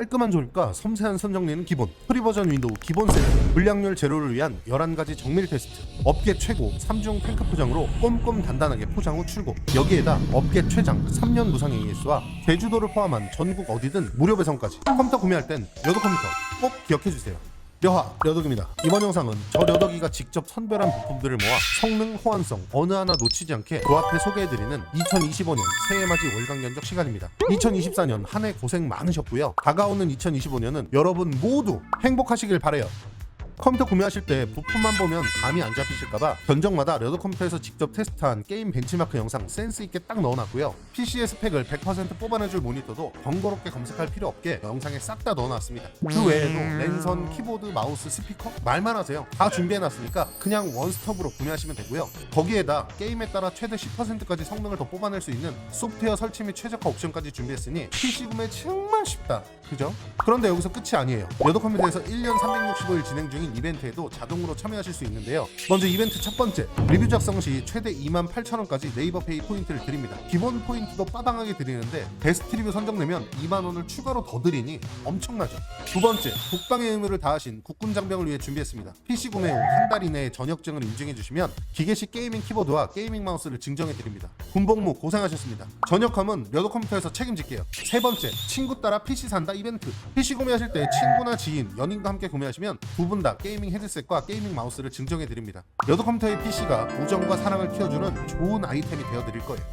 깔끔한 조립과 섬세한 선정리는 기본, 프리 버전 윈도우 기본 세트, 불량률 제로를 위한 11가지 정밀 테스트, 업계 최고 3중 탱크 포장으로 꼼꼼 단단하게 포장 후 출고, 여기에다 업계 최장 3년 무상 AS와 제주도를 포함한 전국 어디든 무료 배송까지. 컴퓨터 구매할 땐 여도 컴퓨터 꼭 기억해주세요. 여하 려덕입니다. 이번 영상은 저 려덕이가 직접 선별한 부품들을 모아 성능, 호환성 어느 하나 놓치지 않게 조합해 소개해드리는 2025년 새해맞이 월간 견적 시간입니다. 2024년 한 해 고생 많으셨고요. 다가오는 2025년은 여러분 모두 행복하시길 바래요. 컴퓨터 구매하실 때 부품만 보면 감이 안 잡히실까봐 견적마다 레더 컴퓨터에서 직접 테스트한 게임 벤치마크 영상 센스 있게 딱 넣어놨고요. PC의 스펙을 100% 뽑아내줄 모니터도 번거롭게 검색할 필요 없게 영상에 싹 다 넣어놨습니다. 그 외에도 랜선, 키보드, 마우스, 스피커 말만 하세요. 다 준비해놨으니까 그냥 원스톱으로 구매하시면 되고요. 거기에다 게임에 따라 최대 10%까지 성능을 더 뽑아낼 수 있는 소프트웨어 설치 및 최적화 옵션까지 준비했으니 PC 구매 정말 쉽다. 그죠? 그런데 여기서 끝이 아니에요. 여도 컴퓨터에서 1년 365일 진행 중인 이벤트에도 자동으로 참여하실 수 있는데요. 먼저 이벤트 첫 번째, 리뷰 작성 시 최대 28,000원까지 네이버 페이 포인트를 드립니다. 기본 포인트도 빠방하게 드리는데 베스트 리뷰 선정되면 2만 원을 추가로 더 드리니 엄청나죠. 두 번째, 국방의 의무를 다하신 국군 장병을 위해 준비했습니다. PC 구매 후 한 달 이내에 전역증을 인증해 주시면 기계식 게이밍 키보드와 게이밍 마우스를 증정해 드립니다. 군복무 고생하셨습니다. 전역함은 여도 컴퓨터에서 책임질게요. 세 번째, 친구 따라 PC 산다 이벤트. PC 구매하실 때 친구나 지인, 연인과 함께 구매하시면 두 분 다 게이밍 헤드셋과 게이밍 마우스를 증정해 드립니다. 여도 컴퓨터의 PC가 우정과 사랑을 키워주는 좋은 아이템이 되어 드릴 거예요.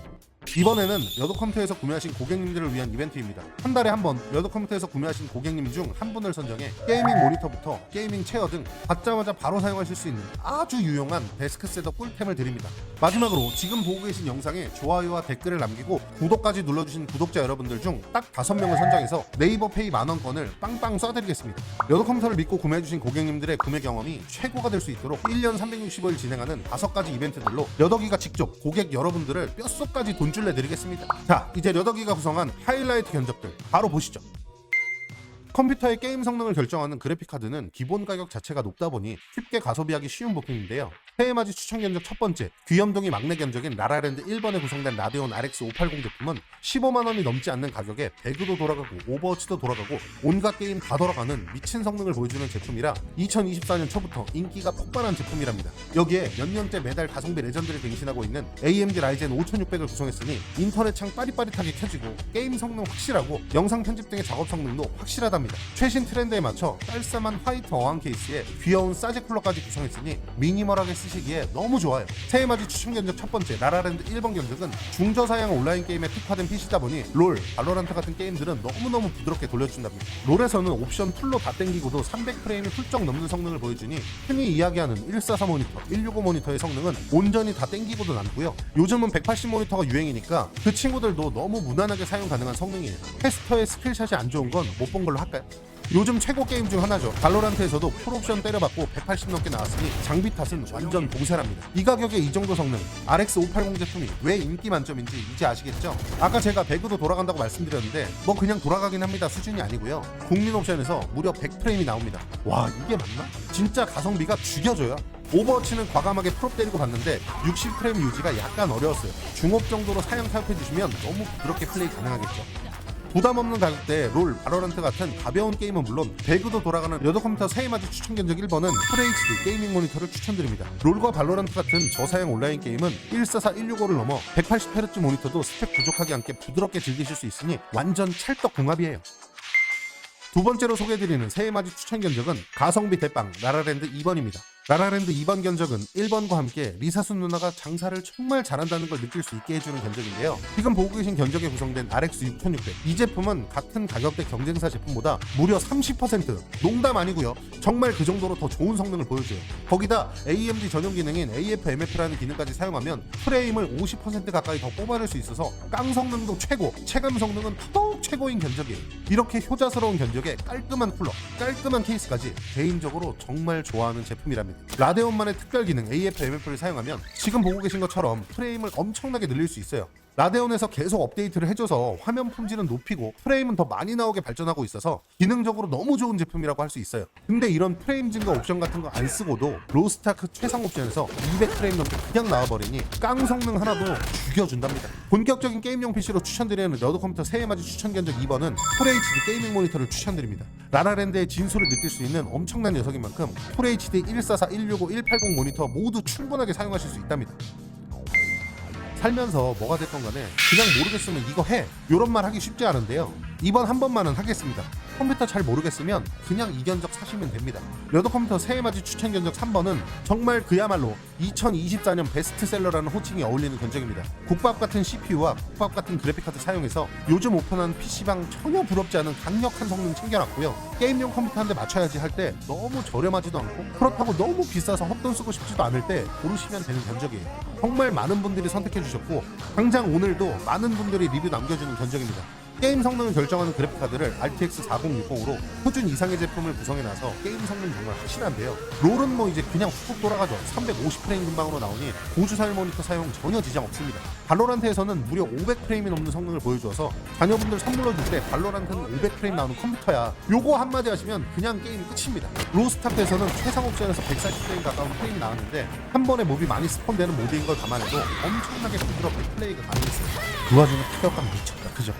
이번에는 여도 컴퓨터에서 구매하신 고객님들을 위한 이벤트입니다. 한 달에 한 번 여도 컴퓨터에서 구매하신 고객님 중 한 분을 선정해 게이밍 모니터부터 게이밍 체어 등 받자마자 바로 사용하실 수 있는 아주 유용한 데스크 셋업 꿀템을 드립니다. 마지막으로 지금 보고 계신 영상에 좋아요와 댓글을 남기고 구독까지 눌러주신 구독자 여러분들 중딱 다섯 명을 선정해서 네이버 페이 만원권을 빵빵 쏴드리겠습니다. 여도 컴퓨터를 믿고 구매해주신 고객님들의 구매 경험이 최고가 될 수 있도록 1년 365일 진행하는 다섯 가지 이벤트들로 여덕이가 직접 고객 여러분들을 뼛속까지 돈 줄내 드리겠습니다. 자, 이제 여덕이가 구성한 하이라이트 견적들 바로 보시죠. 컴퓨터의 게임 성능을 결정하는 그래픽 카드는 기본 가격 자체가 높다 보니 쉽게 가소비하기 쉬운 부품인데요. 새해맞이 추천 견적 첫 번째, 귀염둥이 막내 견적인 라라랜드 1번에 구성된 라데온 RX 580 제품은 15만 원이 넘지 않는 가격에 배그도 돌아가고 오버워치도 돌아가고 온갖 게임 다 돌아가는 미친 성능을 보여주는 제품이라 2024년 초부터 인기가 폭발한 제품이랍니다. 여기에 몇 년째 매달 가성비 레전드를 갱신하고 있는 AMD 라이젠 5600을 구성했으니 인터넷 창 빠릿빠릿하게 켜지고 게임 성능 확실하고 영상 편집 등의 작업 성능도 확실하답니다. 최신 트렌드에 맞춰 깔쌈한 화이트 어항 케이스에 귀여운 사제 쿨러까지 구성했으니 미니멀하게 쓰 시기에 너무 좋아요. 새해 맞이 추천 견적 첫 번째 라라랜드 1번 견적은 중저사양 온라인 게임에 특화된 PC다 보니 롤, 발로란트 같은 게임들은 너무너무 부드럽게 돌려준답니다. 롤에서는 옵션 풀로 다 땡기고도 300프레임이 훌쩍 넘는 성능을 보여주니 흔히 이야기하는 144 모니터, 165 모니터의 성능은 온전히 다 땡기고도 남고요. 요즘은 180 모니터가 유행이니까 그 친구들도 너무 무난하게 사용 가능한 성능이에요. 테스터의 스킬샷이 안 좋은 건 못 본 걸로 할까요? 요즘 최고 게임 중 하나죠. 발로란트에서도 풀옵션 때려받고 180 넘게 나왔으니 장비 탓은 완전 봉쇄랍니다. 이 가격에 이 정도 성능, RX 580 제품이 왜 인기 만점인지 이제 아시겠죠? 아까 제가 배그도 돌아간다고 말씀드렸는데 뭐 그냥 돌아가긴 합니다 수준이 아니고요. 국민 옵션에서 무려 100프레임이 나옵니다. 와 이게 맞나? 진짜 가성비가 죽여줘요. 오버워치는 과감하게 프롭 때리고 봤는데 60프레임 유지가 약간 어려웠어요. 중업 정도로 사양 타협해 주시면 너무 부드럽게 플레이 가능하겠죠. 부담 없는 가격대에 롤, 바로란트 같은 가벼운 게임은 물론 배그도 돌아가는 여도 컴퓨터 새해맞이 추천 견적 1번은 FHD 게이밍 모니터를 추천드립니다. 롤과 발로란트 같은 저사양 온라인 게임은 144, 165를 넘어 180Hz 모니터도 스펙 부족하지 않게 부드럽게 즐기실 수 있으니 완전 찰떡 궁합이에요. 두 번째로 소개해드리는 새해맞이 추천 견적은 가성비 대빵 라라랜드 2번입니다. 라라랜드 2번 견적은 1번과 함께 리사순 누나가 장사를 정말 잘한다는 걸 느낄 수 있게 해주는 견적인데요. 지금 보고 계신 견적에 구성된 RX 6600. 이 제품은 같은 가격대 경쟁사 제품보다 무려 30% 농담 아니고요. 정말 그 정도로 더 좋은 성능을 보여줘요. 거기다 AMD 전용 기능인 AFMF라는 기능까지 사용하면 프레임을 50% 가까이 더 뽑아낼 수 있어서 깡 성능도 최고, 체감 성능은 더욱 최고인 견적이에요. 이렇게 효자스러운 견적에 깔끔한 쿨러, 깔끔한 케이스까지 개인적으로 정말 좋아하는 제품이랍니다. 라데온만의 특별 기능 AFMF를 사용하면 지금 보고 계신 것처럼 프레임을 엄청나게 늘릴 수 있어요. 라데온에서 계속 업데이트를 해줘서 화면 품질은 높이고 프레임은 더 많이 나오게 발전하고 있어서 기능적으로 너무 좋은 제품이라고 할 수 있어요. 근데 이런 프레임 증가 옵션 같은 거 안 쓰고도 로스타크 최상 옵션에서 200프레임 넘게 그냥 나와버리니 깡 성능 하나도 죽여준답니다. 본격적인 게임용 PC로 추천드리는 러드 컴퓨터 새해맞이 추천 견적 2번은 FHD 게이밍 모니터를 추천드립니다. 라라랜드의 진수를 느낄 수 있는 엄청난 녀석인 만큼 FHD 144, 165, 180 모니터 모두 충분하게 사용하실 수 있답니다. 살면서 뭐가 됐건 간에 그냥 모르겠으면 이거 해. 요런 말 하기 쉽지 않은데요 이번 한 번만은 하겠습니다. 컴퓨터 잘 모르겠으면 그냥 이 견적 사시면 됩니다. 레더 컴퓨터 새해맞이 추천 견적 3번은 정말 그야말로 2024년 베스트셀러라는 호칭이 어울리는 견적입니다. 국밥 같은 CPU와 국밥 같은 그래픽카드 사용해서 요즘 오픈한 PC방 전혀 부럽지 않은 강력한 성능 챙겨놨고요. 게임용 컴퓨터 한 대 맞춰야지 할 때 너무 저렴하지도 않고 그렇다고 너무 비싸서 헛돈 쓰고 싶지도 않을 때 고르시면 되는 견적이에요. 정말 많은 분들이 선택해 주셨고 당장 오늘도 많은 분들이 리뷰 남겨주는 견적입니다. 게임 성능을 결정하는 그래픽카드를 RTX 4060으로 표준 이상의 제품을 구성해놔서 게임 성능 정말 확실한데요. 롤은 뭐 이제 그냥 훅훅 돌아가죠. 350프레임 근방으로 나오니 고주사율 모니터 사용 전혀 지장 없습니다. 발로란트에서는 무려 500프레임이 넘는 성능을 보여줘서 자녀분들 선물로 줄 때 발로란트는 500프레임 나오는 컴퓨터야. 요거 한마디 하시면 그냥 게임 끝입니다. 로스타크에서는 최상 옵션에서 140프레임 가까운 프레임이 나왔는데 한 번에 몹이 많이 스폰되는 모드인 걸 감안해도 엄청나게 부드럽게 플레이가 가능했습니다. 그 와중에 타격감 미쳤다. 그죠?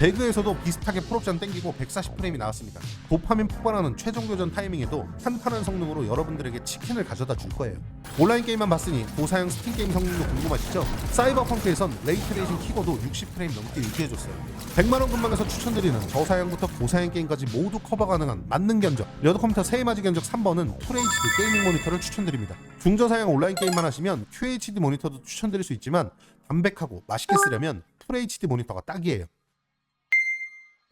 배그에서도 비슷하게 풀옵션 땡기고 140프레임이 나왔습니다. 도파민 폭발하는 최종 교전 타이밍에도 탄탄한 성능으로 여러분들에게 치킨을 가져다 줄 거예요. 온라인 게임만 봤으니 고사양 스팀 게임 성능도 궁금하시죠? 사이버펑크에선 레이트레이싱 키고도 60프레임 넘게 유지해줬어요. 100만원 근방에서 추천드리는 저사양부터 고사양 게임까지 모두 커버 가능한 만능 견적 여드 컴퓨터 세이마지 견적 3번은 FHD 게이밍 모니터를 추천드립니다. 중저사양 온라인 게임만 하시면 QHD 모니터도 추천드릴 수 있지만 담백하고 맛있게 쓰려면 FHD 모니터가 딱이에요.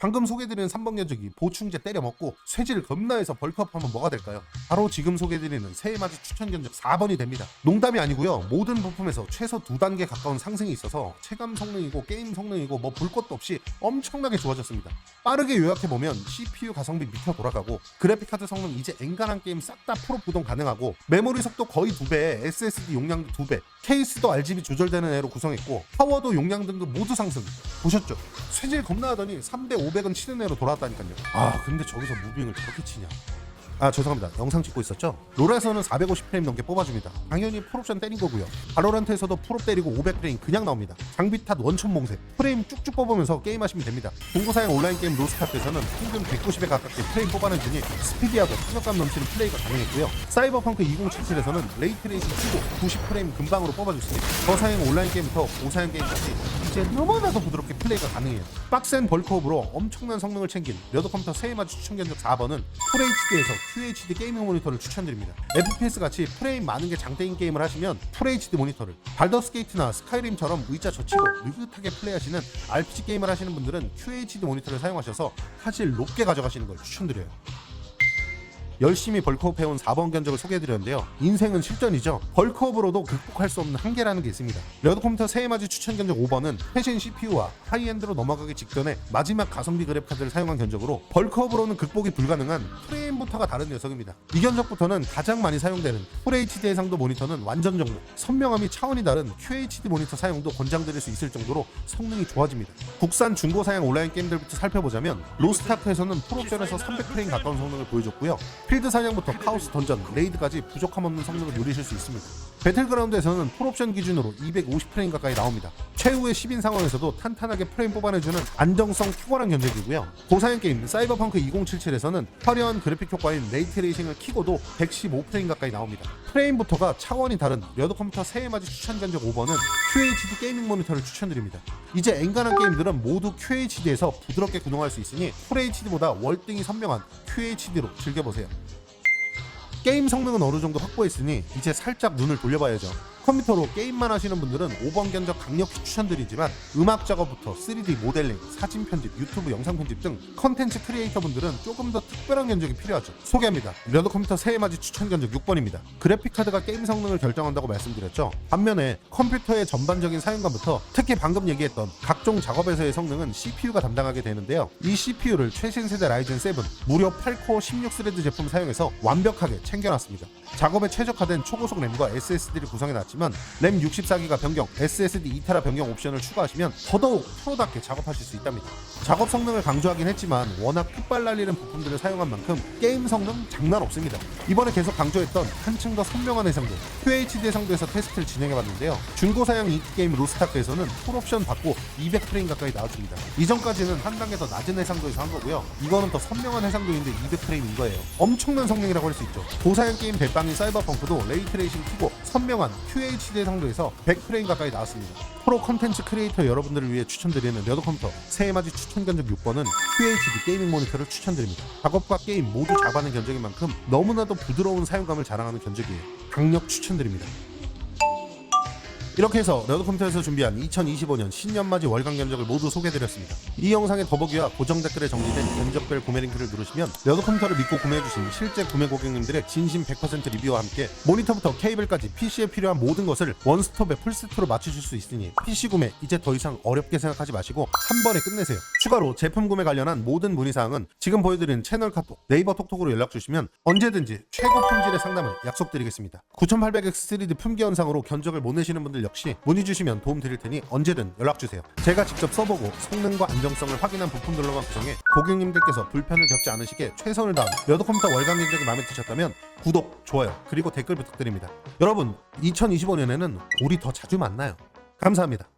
방금 소개드리는 3번 견적이 보충제 때려 먹고 쇠질 겁나 해서 벌크업하면 뭐가 될까요? 바로 지금 소개드리는 새해맞이 추천 견적 4번이 됩니다. 농담이 아니고요. 모든 부품에서 최소 두 단계 가까운 상승이 있어서 체감 성능이고 게임 성능이고 뭐 볼 것도 없이 엄청나게 좋아졌습니다. 빠르게 요약해보면 CPU 가성비 미쳐 돌아가고 그래픽카드 성능 이제 엔간한 게임 싹 다 프로 부동 가능하고 메모리 속도 거의 2배, SSD 용량도 2배, 케이스도 RGB 조절되는 애로 구성했고 파워도 용량 등급 모두 상승 보셨죠? 쇠질 겁나 하더니 3대 500은 치는 애로 돌아왔다니까요. 아 근데 저기서 무빙을 저렇게 치냐? 아 죄송합니다. 영상 찍고 있었죠? 롤에서는 450프레임 넘게 뽑아줍니다. 당연히 풀옵션 때린 거고요. 바로란트에서도 풀옵 때리고 500프레임 그냥 나옵니다. 장비 탓 원천 봉쇄. 프레임 쭉쭉 뽑으면서 게임하시면 됩니다. 공구사양 온라인 게임 로스타트에서는 평균 190에 가깝게 프레임 뽑아내주니 스피디하고 타격감 넘치는 플레이가 가능했고요. 사이버펑크 2077에서는 레이트레이싱 치고 90프레임 금방으로 뽑아줬으니 저사양 온라인 게임부터 고사양 게임까지 이제 너무나 도 부드럽게 플레이가 가능해요 빡센 벌크업으로 엄청난 성능을 챙긴 레더 컴퓨터 세이마지 추천 견적 4번은 FHD에서 QHD 게이밍 모니터를 추천드립니다. FPS 같이 프레임 많은 게 장대인 게임을 하시면 FHD 모니터를 발더스 게이트나 스카이림처럼 의자 젖히고 느긋하게 플레이하시는 RPG 게임을 하시는 분들은 QHD 모니터를 사용하셔서 사실 높게 가져가시는 걸 추천드려요. 열심히 벌크업 해온 4번 견적을 소개해드렸는데요. 인생은 실전이죠. 벌크업으로도 극복할 수 없는 한계라는 게 있습니다. 레드 컴퓨터 새해맞이 추천 견적 5번은 최신 CPU와 하이엔드로 넘어가기 직전에 마지막 가성비 그래픽카드를 사용한 견적으로 벌크업으로는 극복이 불가능한 프레임부터가 다른 녀석입니다. 이 견적부터는 가장 많이 사용되는 FHD 해상도 모니터는 완전 정복, 선명함이 차원이 다른 QHD 모니터 사용도 권장드릴 수 있을 정도로 성능이 좋아집니다. 국산 중고 사양 온라인 게임들부터 살펴보자면 로스타크에서는 풀옵션에서 300프레임 가까운 성능을 보여줬고요. 필드 사냥부터 카오스 던전, 레이드까지 부족함 없는 성능을 누리실 수 있습니다. 배틀그라운드에서는 풀옵션 기준으로 250프레임 가까이 나옵니다. 최후의 10인 상황에서도 탄탄하게 프레임 뽑아내주는 안정성 탁월한 견적이고요. 고사양 게임 사이버펑크 2077에서는 화려한 그래픽 효과인 레이트레이싱을 키고도 115프레임 가까이 나옵니다. 프레임부터가 차원이 다른 여드 컴퓨터 새해 맞이 추천 견적 5번은 QHD 게이밍 모니터를 추천드립니다. 이제 엔간한 게임들은 모두 QHD에서 부드럽게 구동할 수 있으니 FHD보다 월등히 선명한 QHD로 즐겨보세요. 게임 성능은 어느 정도 확보했으니 이제 살짝 눈을 돌려봐야죠. 컴퓨터로 게임만 하시는 분들은 5번 견적 강력히 추천드리지만 음악 작업부터 3D 모델링, 사진 편집, 유튜브 영상 편집 등 컨텐츠 크리에이터 분들은 조금 더 특별한 견적이 필요하죠. 소개합니다. 레드 컴퓨터 새해맞이 추천 견적 6번입니다. 그래픽 카드가 게임 성능을 결정한다고 말씀드렸죠. 반면에 컴퓨터의 전반적인 사용감부터 특히 방금 얘기했던 각종 작업에서의 성능은 CPU가 담당하게 되는데요. 이 CPU를 최신 세대 라이젠 7 무려 8코어 16스레드 제품 사용해서 완벽하게 챙겨놨습니다. 작업에 최적화된 초고속 램과 SSD를 구성해놨지만 램 64기가 변경, SSD 2테라 변경 옵션을 추가하시면 더더욱 프로답게 작업하실 수 있답니다. 작업 성능을 강조하긴 했지만 워낙 끝발 날리는 부품들을 사용한 만큼 게임 성능 장난 없습니다. 이번에 계속 강조했던 한층 더 선명한 해상도, QHD 해상도에서 테스트를 진행해봤는데요. 중고 사양 인기 게임 로스타크에서는 풀옵션 받고 200프레임 가까이 나와줍니다. 이전까지는 한 단계 더 낮은 해상도에서 한 거고요. 이거는 더 선명한 해상도인데 200프레임인 거예요. 엄청난 성능이라고 할 수 있죠. 고사양 게임 별빵인 사이버펑크도 레이트레이싱 키고 선명한 QHD 해상도에서 100프레임 가까이 나왔습니다. 프로 컨텐츠 크리에이터 여러분들을 위해 추천드리는 레더 컴퓨터 새해맞이 추천 견적 6번은 QHD 게이밍 모니터를 추천드립니다. 작업과 게임 모두 잡아낸 견적인 만큼 너무나도 부드러운 사용감을 자랑하는 견적이에요. 강력 추천드립니다. 이렇게 해서 레더 컴퓨터에서 준비한 2025년 신년맞이 월간 견적을 모두 소개해드렸습니다. 이 영상의 더보기와 고정 댓글에 정리된 견적별 구매 링크를 누르시면 레더 컴퓨터를 믿고 구매해주신 실제 구매 고객님들의 진심 100% 리뷰와 함께 모니터부터 케이블까지 PC에 필요한 모든 것을 원스톱에 풀세트로 맞추실 수 있으니 PC 구매 이제 더 이상 어렵게 생각하지 마시고 한 번에 끝내세요. 추가로 제품 구매 관련한 모든 문의사항은 지금 보여드리는 채널 카톡, 네이버 톡톡으로 연락 주시면 언제든지 최고 품질의 상담을 약속드리겠습니다. 9800X 3D 품귀 현상으로 견적을 못 내시는 분들 역시 문의 주시면 도움 드릴 테니 언제든 연락 주세요. 제가 직접 써보고 성능과 안정성을 확인한 부품들로만 구성해 고객님들께서 불편을 겪지 않으시게 최선을 다한 여도 컴퓨터 월간 견적이 마음에 드셨다면 구독, 좋아요, 그리고 댓글 부탁드립니다. 여러분, 2025년에는 우리 더 자주 만나요. 감사합니다.